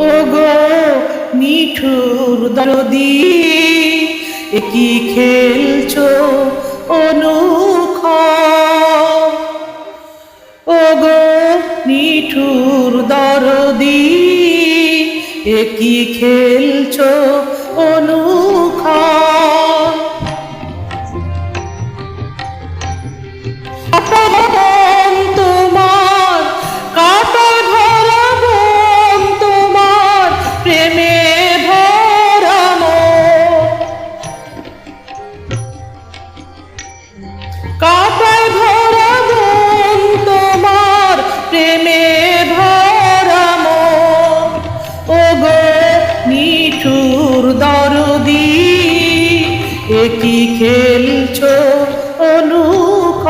ও গো মিঠুর দরদি কি খেলছো অনুখ? ও গো মিঠুর দরদি কি খেলছো অনু সঙ্গে কি খেলছ অনুক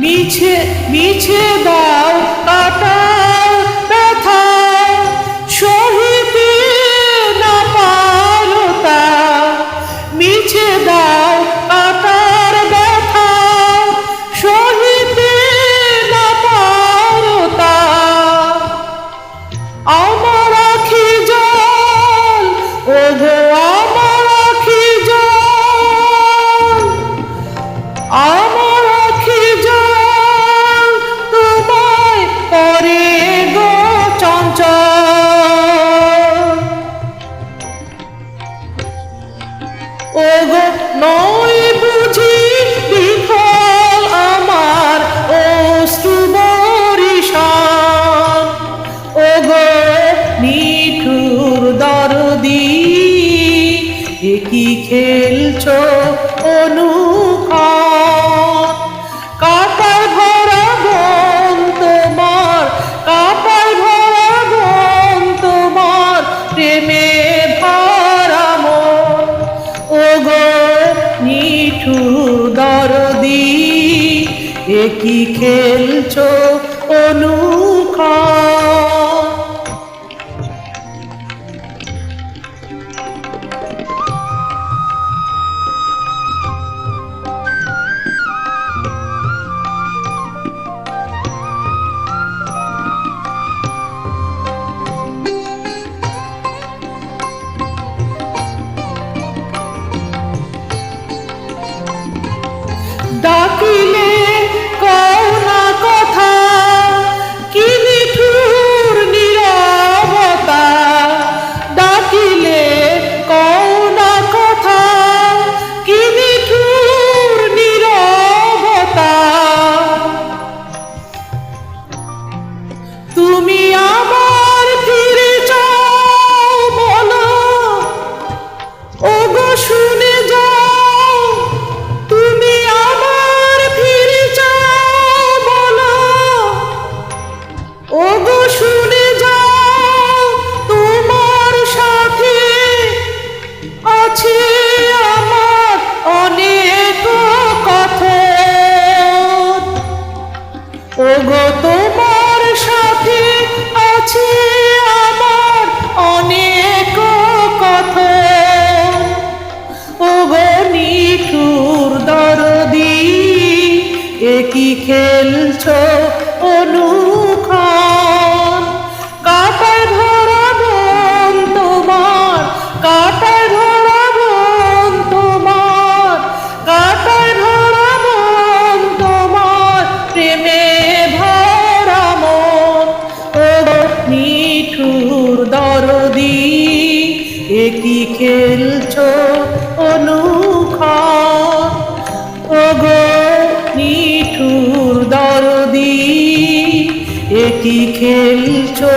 মিছে মিছে দাও কাটা এ কি খেলছ অনুক্ষণ কাটায় ভরা বন তোমার কাটায় ভরা বন তোমার, প্রেমে ভরা মন। ও গো নিঠু দরদি, এ কি খেলছ অনুক্ষণ ডাকিলে খেলছ অনুখর। ওগো নিঠুর দরদি এ কি খেলছো